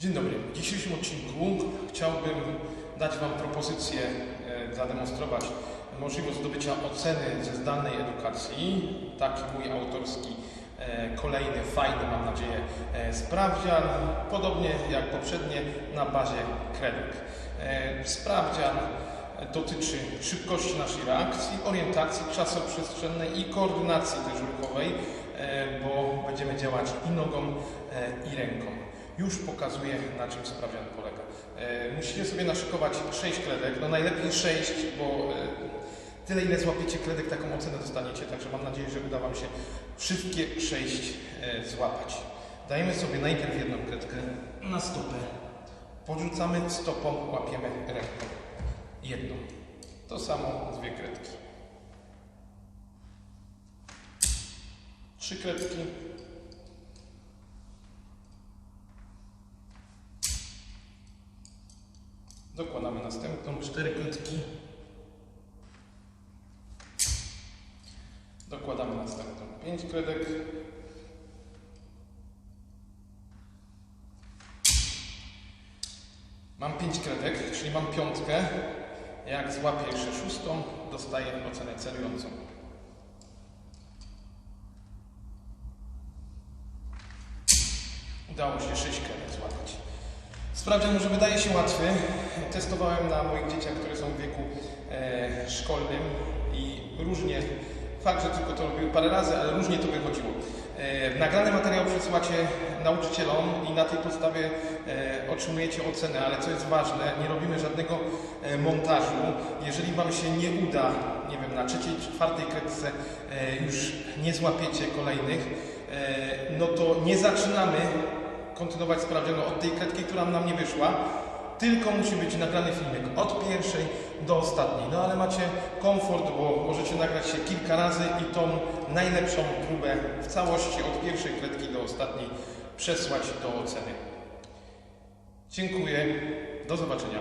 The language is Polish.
Dzień dobry. W dzisiejszym odcinku chciałbym dać Wam propozycję, e, zademonstrować możliwość zdobycia oceny ze zdalnej edukacji. Taki mój autorski, e, kolejny, fajny, mam nadzieję, e, sprawdzian. Podobnie jak poprzednie, na bazie kredyt. Sprawdzian dotyczy szybkości naszej reakcji, orientacji czasoprzestrzennej i koordynacji też ruchowej, bo będziemy działać i nogą, i ręką. Już pokazuję, na czym sprawdzian polega. E, Musicie sobie naszykować 6 kredek, no najlepiej 6, bo e, tyle ile złapiecie kredek, taką ocenę dostaniecie, także mam nadzieję, że uda Wam się wszystkie 6 e, złapać. Dajemy sobie najpierw jedną kredkę na stopę, podrzucamy stopą, łapiemy ręką. Jedną. To samo dwie kredki. Trzy kredki. Dokładamy następną, cztery kredki. Dokładamy następną, pięć kredek. Mam pięć kredek, czyli mam piątkę. Jak złapię jeszcze szóstą, dostaję ocenę celującą. Udało się 6 kredek złapać. Sprawdzian może wydaje się łatwy. Testowałem na moich dzieciach, które są w wieku e, szkolnym i różnie, fakt, że tylko to robiły parę razy, ale różnie to wychodziło. E, nagrany materiał przesyłacie nauczycielom i na tej podstawie e, otrzymujecie ocenę, ale co jest ważne, nie robimy żadnego e, montażu. Jeżeli Wam się nie uda, nie wiem, na trzeciej, czwartej kredce e, już nie złapiecie kolejnych, e, no to nie zaczynamy kontynuować sprawdzianu od tej kredki, która nam nie wyszła, tylko musi być nagrany filmik od pierwszej do ostatniej. No ale macie komfort, bo możecie nagrać się kilka razy i tą najlepszą próbę w całości od pierwszej kredki do ostatniej przesłać do oceny. Dziękuję. Do zobaczenia.